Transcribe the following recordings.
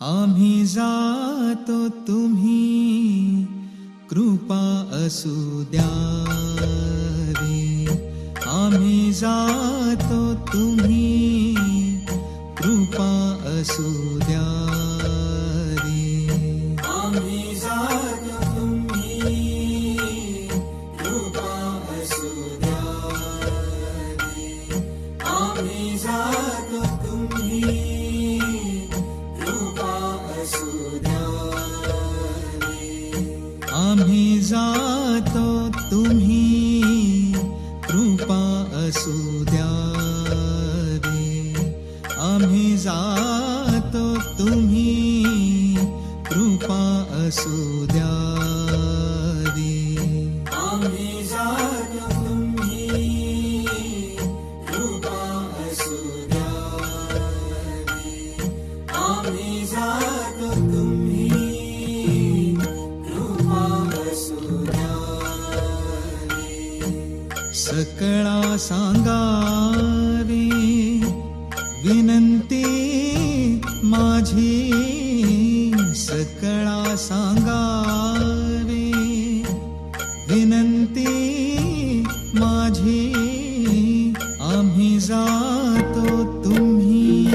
आम्ही जातो तुम्ही कृपा असू द्यावी आम्ही जातो तुम्ही कृपा असू द्यावी आम्ही जातो तुम्ही कृपा असू द्यावी आम्ही जातो तुम्ही कृपा असू द्यावी सकड़ा सांगारे। विनंती माझी सकड़ा सांगारे। विनंती माझी, आम्ही जातो तुम्ही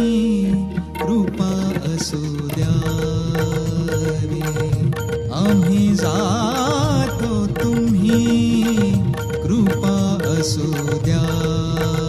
कृपा असू द्या आम्ही जा गया